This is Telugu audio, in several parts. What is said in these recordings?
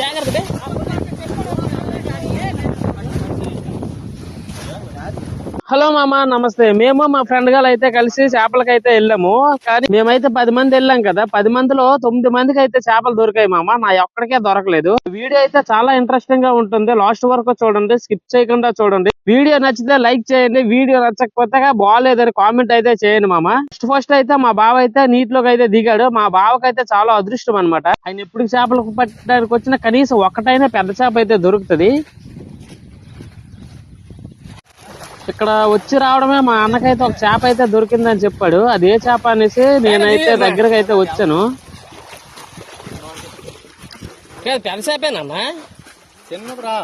జాగ్రత్త హలో మామ నమస్తే. మేము మా ఫ్రెండ్ గారు అయితే కలిసి చేపలకైతే వెళ్ళాము. కానీ మేమైతే పది మంది వెళ్ళాం కదా. పది మందిలో తొమ్మిది మందికి అయితే చేపలు దొరికాయి మామ. నా ఒక్కడికే దొరకలేదు. వీడియో అయితే చాలా ఇంట్రెస్టింగ్గా ఉంటుంది. లాస్ట్ వరకు చూడండి స్కిప్ చేయకుండా చూడండి. వీడియో నచ్చితే లైక్ చేయండి. వీడియో నచ్చకపోతే బాగాలేదని కామెంట్ అయితే చేయండి మామ. ఫస్ట్ ఫస్ట్ అయితే మా బావ అయితే నీటిలోకి అయితే దిగాడు. మా బావకి అయితే చాలా అదృష్టం అన్నమాట. ఆయన ఎప్పుడు చేపలు పట్టడానికి వచ్చిన కనీసం ఒక్కటైనా పెద్ద చేప అయితే దొరుకుతుంది. ఇక్కడ వచ్చి రావడమే మా అన్నకైతే ఒక చేప అయితే దొరికిందని చెప్పాడు. అది ఏ చేప అనేసి నేనైతే దగ్గరకు అయితే వచ్చాను. పెద్ద చేపేనమ్మా చిన్నదిరా.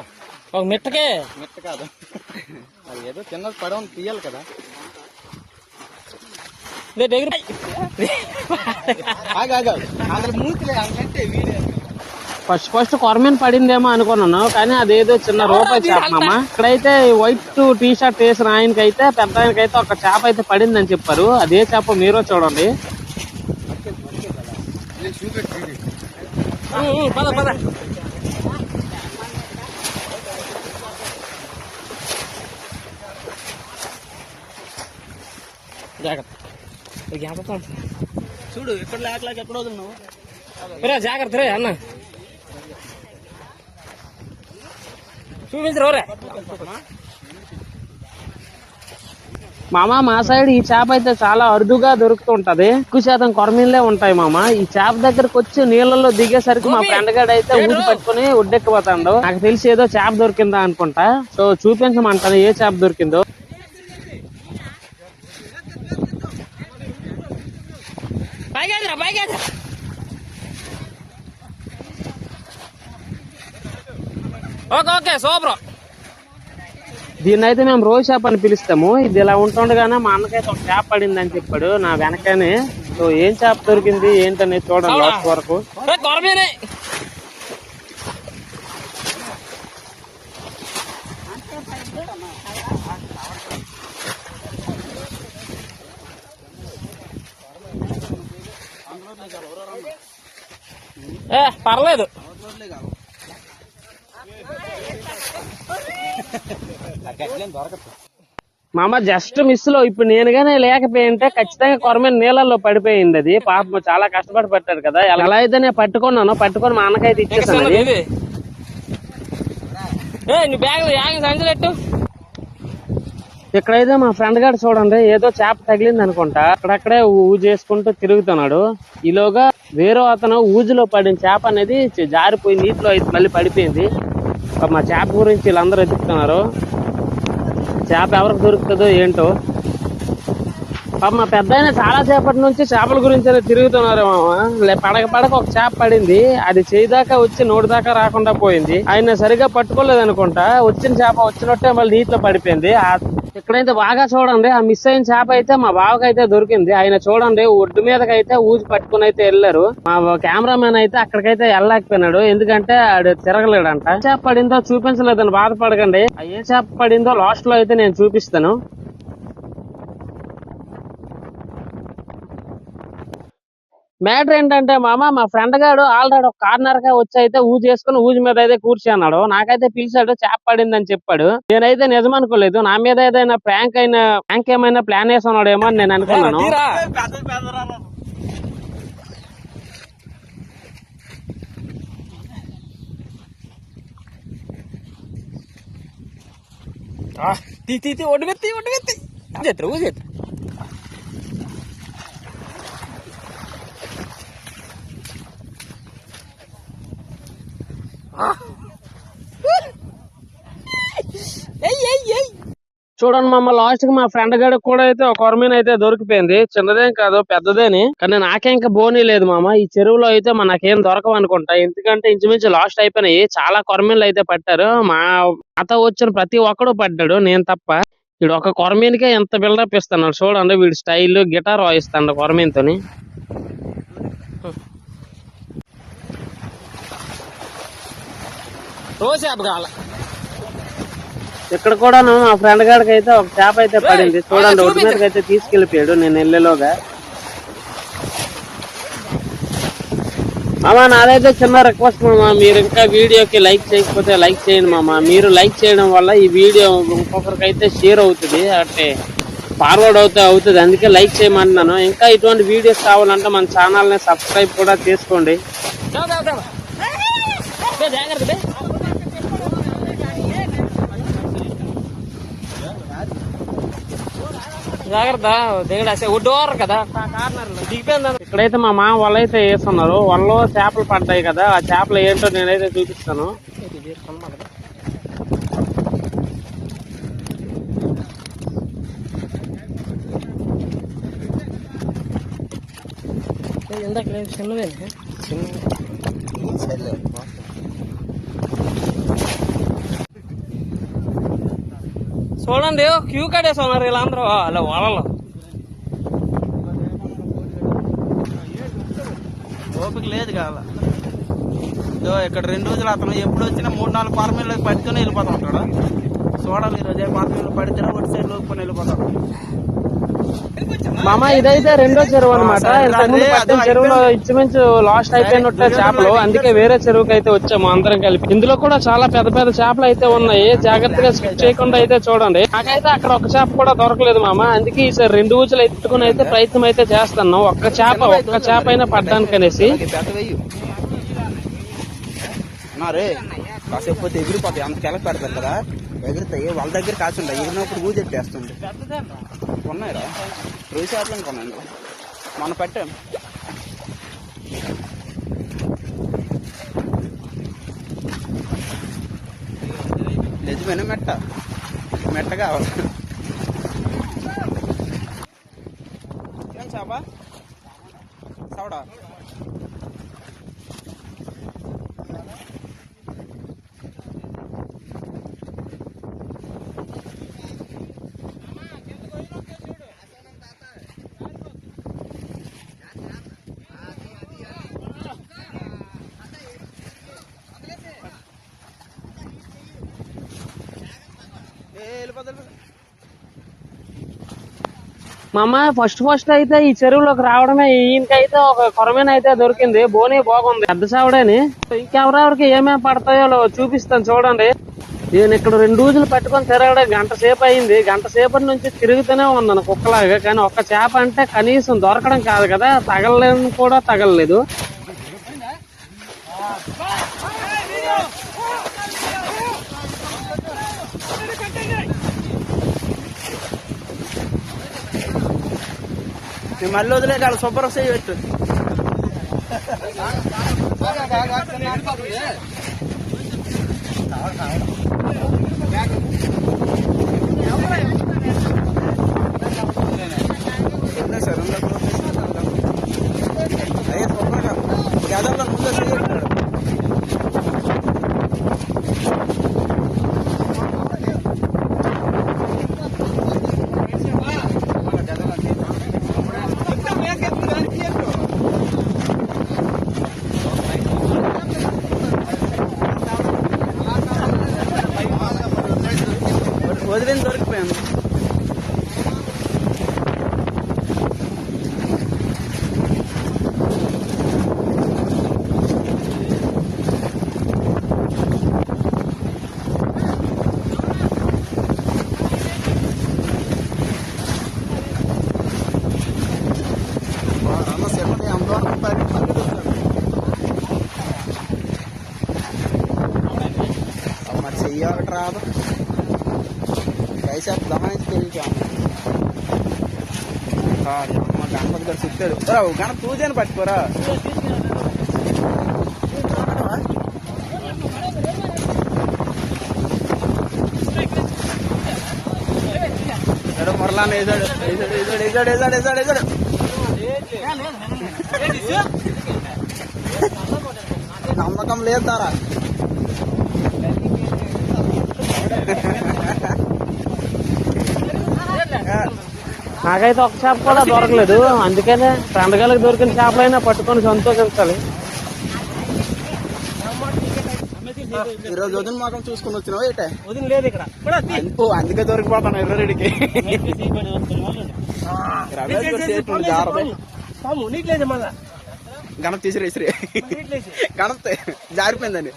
ఒక మిట్టకే. మెత్త కాదు. అది ఏదో చిన్నది పడవ తీయాలి కదా. దగ్గర. ఆగు మూతిలే అంటే వీడే ఫస్ట్ ఫస్ట్ కొరమీన పడిందేమో అనుకున్నాను కానీ అదేదో చిన్న రూపాయి చేప మామ ఇక్కడైతే వైట్ టీ షర్ట్ వేసిన ఆయనకైతే పెద్ద ఆయనకైతే ఒక చేప అయితే పడిందని చెప్పారు. అదే చేప మీరు చూడండి. పద పద. జాగ్రత్త. చూడు ఎక్కడ లేక లేక ఎక్కడ వదులున్నావు రే జాగ్రత్త రే అన్న. చూపించరు మామ మా సైడ్ ఈ చేప అయితే చాలా అరుదుగా దొరుకుతుంటది. ఎక్కువ శాతం కొరమీన్లే ఉంటాయి మామ. ఈ చేప దగ్గరకు వచ్చి నీళ్ళలో దిగేసరికి మా ఫ్రెండ్ గాడు అయితే ఊది పట్టుకుని ఒడ్డెక్కిపోతాడు. నాకు తెలిసి ఏదో చేప దొరికిందా అనుకుంటా. సో చూపించమంటాను ఏ చేప దొరికిందో. పైగా పైగా ఓకే ఓకే సూపర్. దీన్ని అయితే మేము రోజు చేప అని పిలుస్తాము. ఇది ఇలా ఉంటుండగానే మా అన్నకైతే ఒక చేప పడింది అని చెప్పాడు నా వెనకనే. సో ఏం చేప దొరికింది ఏంటనేది చూడండి లాస్ట్ వరకు. ఏ పర్లేదు. మామ జస్ట్ మిస్లో ఇప్పుడు నేనుగానే లేకపోయింటే ఖచ్చితంగా కొరమైన నీళ్ళల్లో పడిపోయింది అది. పాపం చాలా కష్టపడి పట్టాడు కదా. ఎలా అయితే నేను పట్టుకున్నాను పట్టుకొని మా అన్నకైతే ఇచ్చేసాను. ఇక్కడైతే మా ఫ్రెండ్ గారు చూడండి ఏదో చేప తగిలింది అనుకుంటా. అక్కడక్కడే ఊ చేసుకుంటూ తిరుగుతున్నాడు. ఈలోగా వేరే అతను ఊజులో పడిన చేప అనేది జారిపోయి నీటిలో అయితే మళ్ళీ పడిపోయింది. మా చేప గురించి వీళ్ళందరూ వెతుకుతున్నారు. చేప ఎవరికి దొరుకుతుందో ఏంటో. పాప మా పెద్ద చాలా సేపటి నుంచి చేపల గురించి తిరుగుతున్నారు మామ. లే- పడక పడక ఒక చేప పడింది. అది చేయి దాకా వచ్చి నోటి దాకా రాకుండా పోయింది. ఆయన సరిగా పట్టుకోలేదు అనుకుంటా. వచ్చిన చేప వచ్చినట్టే మళ్ళీ నీటిలో పడిపోయింది. ఇక్కడైతే బాగా చూడండి ఆ మిస్ అయిన చేప అయితే మా బావకి అయితే దొరికింది. ఆయన చూడండి ఒడ్డు మీదకైతే ఊసి పట్టుకుని అయితే వెళ్ళారు. మా కెమెరామెన్ అయితే అక్కడికైతే వెళ్ళలేకపోయినాడు. ఎందుకంటే ఆడు తిరగలేడంట. చేప పడిందో చూపించలేదని బాధపడకండి. ఏ చేప పడిందో లాస్ట్లో అయితే నేను చూపిస్తాను. మ్యాటర్ ఏంటంటే మామ మా ఫ్రెండ్ గాడు ఆల్రెడీ ఒక కార్నర్గా వచ్చి అయితే ఊజి చేసుకుని ఊజి మీద అయితే కూర్చున్నాడు నాకైతే పిలిచాడు చేప పడింది అని చెప్పాడు. నేనైతే నిజం అనుకోలేదు నా మీద ఏదైనా ప్రాంక్ అయినా ప్రాంక్ ఏమైనా ప్లాన్ వేసున్నాడేమో అని నేను అనుకున్నాను. తీ తీ ఒడ్డు ఒడ్డు చూడండి మమ్మ లాస్ట్కి మా ఫ్రెండ్ గడ కూడా అయితే ఒక కొరమీన్ అయితే దొరికిపోయింది. చిన్నదేం కాదు పెద్దదేని. కానీ నాకే ఇంకా బోనీ లేదు మామ. ఈ చెరువులో అయితే మనకేం దొరకవు అనుకుంటా. ఎందుకంటే ఇంచుమించు లాస్ట్ అయిపోయినాయి. చాలా కొరమీన్లు అయితే పట్టారు. మా అత వచ్చిన ప్రతి ఒక్కడు పడ్డాడు నేను తప్ప. వీడు ఒక కొరమీన్కే ఎంత బిల్డప్ ఇస్తున్నాడు చూడండి వీడి స్టైల్ గిటార్ వాయిస్తాడు కొరమీన్తోని రోజు చేప కావాలి ఇక్కడ కూడా మా ఫ్రెండ్ గారికి అయితే ఒక చేప అయితే పడింది. చూడండి ఒడ్డు మీదకి అయితే తీసుకెళ్ళిపోయాడు నేను వెళ్ళేలోగా మామ నాదైతే చిన్న రిక్వెస్ట్ మామ మీరు ఇంకా వీడియోకి లైక్ చేయకపోతే లైక్ చేయండి మామ. మీరు లైక్ చేయడం వల్ల ఈ వీడియో ఇంకొకరికైతే షేర్ అవుతుంది అంటే ఫార్వర్డ్ అవుతే అవుతుంది. అందుకే లైక్ చేయమంటున్నాను. ఇంకా ఇటువంటి వీడియోస్ కావాలంటే మన ఛానల్ని సబ్స్క్రైబ్ కూడా చేసుకోండి. జాగ్రత్త దిగడాసే ఒడ్డోరు కదా. దిగిపోయిందా ఇక్కడైతే మా మామ వల్ల అయితే వేస్తున్నారు. వాళ్ళు చేపలు పడ్డాయి కదా ఆ చేపలు ఏంటో నేనైతే చూపిస్తాను. ఇందాక చిన్నదే చూడండి క్యూ కడేస్తున్నారు వీళ్ళందరూ. అలా వాళ్ళలో. ఓపిక లేదు కాదా ఇదో ఇక్కడ రెండు రోజులు అతను ఎప్పుడు వచ్చినా మూడు నాలుగు పార్మీలకు పట్టుకొని వెళ్ళిపోతా ఉంటాడు. చూడాలి మీరు రోజే పార్మీలు పడితే ఒకటి సైడ్ లోపుకొని వెళ్ళిపోతాడు. మామ ఇదైతే రెండో చెరువు అనమాట చెరువులో ఇంచుమించు లాస్ట్ అయిపోయినట్టే చేపలు. అందుకే వేరే చెరువుకి అయితే వచ్చాము అందరం కలిపి. ఇందులో కూడా చాలా పెద్ద పెద్ద చేపలు అయితే ఉన్నాయి. జాగ్రత్తగా స్కిప్ చేయకుండా అయితే చూడండి. నాకైతే అక్కడ ఒక చేప కూడా దొరకలేదు మామ. అందుకే ఈసారి రెండు ఊచలు ఎత్తుకుని అయితే ప్రయత్నం అయితే చేస్తున్నాం. ఒక్క చేప ఒక్క చేప అయినా పడ్డానికి అనేసి. కాసేపు పోతే ఎగిరిపోతాయి. అంత పెడతారు కదా. ఎగురుతాయి వాళ్ళ దగ్గర కాసి ఉంటాయి ఎగిరినప్పుడు ఊజెట్టేస్తుంది ఉన్నాయిరా. రోజు చేపలు కొన్నాను. మన పెట్టాం. నిజమైన మెట్ట. మెట్ట కావాలి. ఏం చేప? సవడా ఏ మా ఫస్ట్ ఫస్ట్ అయితే ఈ చెరువులోకి రావడమే ఈయనకైతే ఒక కొరమైన అయితే దొరికింది. బోనే బాగుంది. పెద్ద చావడని. ఇంకెవరెవరికి ఏమేమి పడతాయో చూపిస్తాను చూడండి. నేను ఇక్కడ రెండు రోజులు పట్టుకొని తిరగడం గంట సేపు అయింది. గంట సేపటి నుంచి తిరుగుతూనే ఉన్నాను కుక్కలాగా. కానీ ఒక్క చేప అంటే కనీసం దొరకడం కాదు కదా. తగలలేదు కూడా తగలలేదు. నేను మళ్ళీ వదిలే కాదు శుభ్రం చేయి పెట్టు వదిలింది దొరికిపోయాను అన్న సెకండ్ అందరూ పది మరి చెయ్యాలి రాదు कैसे आप दहाने से तेरी क्या हाँ మా గణపతి గారు చెప్తాడు రా గణ పూజని పట్టుకోరా మురళాన్ని వేసాడు వేసాడు వేసాడు వేసాడు వేసాడు వేసాడు వేసాడు నమ్మకం లేదు తారా నాకైతే ఒక చేప కూడా దొరకలేదు. అందుకనే పండగలకు దొరికిన చేపలైనా పట్టుకొని సంతోషించాలి. ఈరోజు వదిన మాకం చూసుకుని వచ్చినావు ఏటే? వదిన లేదు ఇక్కడ. అందుకో దొరికిపోతాను ఎర్రరెడ్డికి. గణప తీసిరి ఇసిరి గణప జారిపోయిందండి.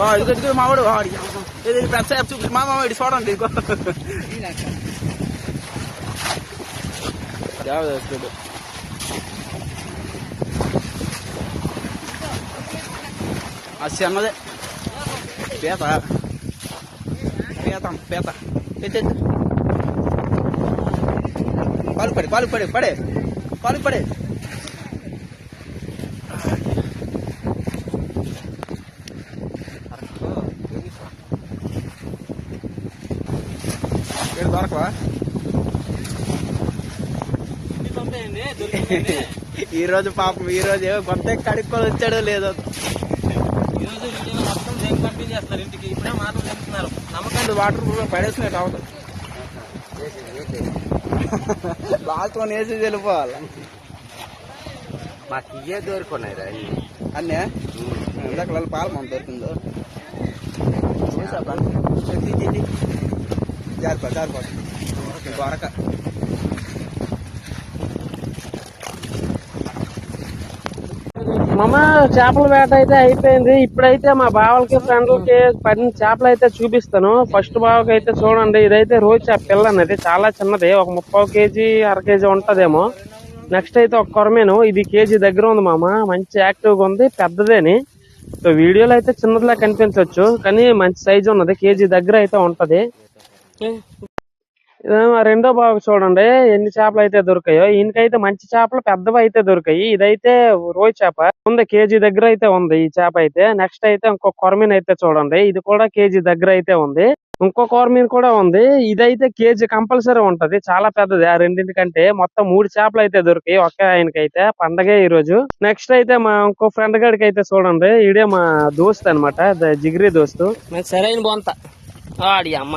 ఆ, ఇదిగో ఇదిగో మావాడు వాడు ఇది ఇది పెద్ద చేప చూపి మా మావాడు చూడండి ఇదిగో దేవదాసుడు అది చిన్నదే పీత పీత పీత ఎత్తు, ఎత్తు. పాలు పడి పాలు పడి పడే పాలు పడే ఇక్కడ దొరకవా? ఈ రోజు పాపం ఈ రోజు ఏమో కొత్త కడుక్కొని వచ్చాడో లేదో. ఇంటికి ఇప్పుడే మాటలు చెప్తున్నారు నమ్మకండి వాటర్ ప్రూఫ్ పడేసినట్టు అవుతుంది? లాస్ట్ వన్ వేసి వెళ్ళిపోవాలి. మాకు ఇవే దొరుకున్నాయి రా అన్నే? ఇందాక పాలు మన దొరికిందో? చూసా జారిపో జారిపో. గొరక మమ్మ చేపల వేట అయితే అయిపోయింది. ఇప్పుడైతే మా బావలకి ఫ్రెండ్లకి పడిన చేపలు అయితే చూపిస్తాను. ఫస్ట్ బావకి అయితే చూడండి. ఇదైతే రోజు చేప పిల్ల అనేది చాలా చిన్నది. ఒక ముప్పై కేజీ అర కేజీ ఉంటదేమో. నెక్స్ట్ అయితే ఒక కొరమేను. ఇది కేజీ దగ్గర ఉంది మామ. మంచి యాక్టివ్గా ఉంది. పెద్దదేని. సో వీడియోలో అయితే చిన్నదిలా కనిపించవచ్చు. కానీ మంచి సైజు ఉన్నది. కేజీ దగ్గర అయితే ఉంటది. రెండో బాబు చూడండి. ఎన్ని చేపలు అయితే దొరికాయో. ఈయనకైతే మంచి చేపలు పెద్దవి అయితే దొరికాయి. ఇదైతే రోజు చేప. ఉంది కేజీ దగ్గర అయితే ఉంది ఈ చేప అయితే. నెక్స్ట్ అయితే ఇంకో కొరమీన్ అయితే చూడండి. ఇది కూడా కేజీ దగ్గర అయితే ఉంది. ఇంకో కొరమీన్ కూడా ఉంది. ఇదైతే కేజీ కంపల్సరీ ఉంటది. చాలా పెద్దది. ఆ రెండింటికంటే మొత్తం మూడు చేపలు అయితే దొరికాయి ఒకే ఆయనకైతే. పండగే ఈ రోజు. నెక్స్ట్ అయితే మా ఇంకో ఫ్రెండ్ గడికి అయితే చూడండి. ఈడే మా దోస్త్ అనమాట జిగిరి దోస్తు. సరైన బొంత. ఆడి అమ్మ.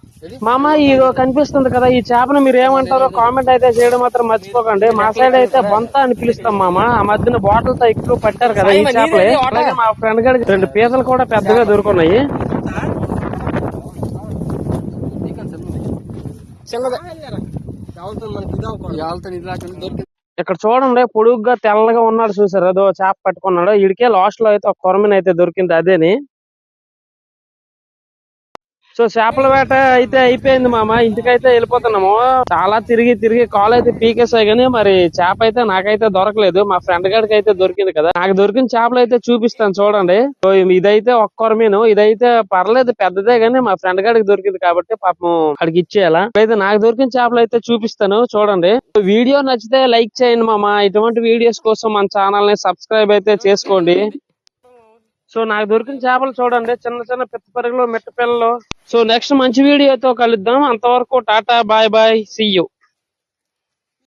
మామ ఇగో కనిపిస్తుంది కదా ఈ చేపను మీరు ఏమంటారో కామెంట్ అయితే చేయడం మాత్రం మర్చిపోకండి. మా సైడ్ అయితే బొంత అని పిలుస్తాం మామ. ఆ మధ్యన బాటిల్తో ఎక్కువ పట్టారు కదా ఈ చేపలే. మా ఫ్రెండ్ గారికి రెండు పీతలు కూడా పెద్దగా దొరుకున్నాయి. ఇక్కడ చూడండి పొడుగ్గా తెల్లగా ఉన్నాడు చూసారు? అదో చేప పట్టుకున్నాడు. ఇడికే లాస్ట్లో అయితే ఒక కొరమీన్ అయితే దొరికింది అదేని. సో చేపల వేట అయితే అయిపోయింది మామ. ఇంటికైతే వెళ్ళిపోతున్నాము. చాలా తిరిగి తిరిగి కాల్ అయితే పీకేసాయి కానీ మరి చేప అయితే నాకైతే దొరకలేదు. మా ఫ్రెండ్ గడికి అయితే దొరికింది కదా. నాకు దొరికిన చేపలు అయితే చూపిస్తాను చూడండి. సో ఇదైతే ఒక్క మీను. ఇదైతే పర్లేదు పెద్దదే కానీ మా ఫ్రెండ్ గడికి దొరికింది కాబట్టి పాపం అక్కడికి ఇచ్చేయాలా. అయితే నాకు దొరికిన చేపలు అయితే చూపిస్తాను చూడండి. వీడియో నచ్చితే లైక్ చేయండి మామ. ఇటువంటి వీడియోస్ కోసం మన ఛానల్ని సబ్స్క్రైబ్ అయితే చేసుకోండి. సో నాకు దొరికిన చేపలు చూడండి. చిన్న చిన్న పెద్ద పరుగులు మిట్ట పిల్లలు. సో నెక్స్ట్ మంచి వీడియోతో కలుద్దాం. అంతవరకు tata bye bye see you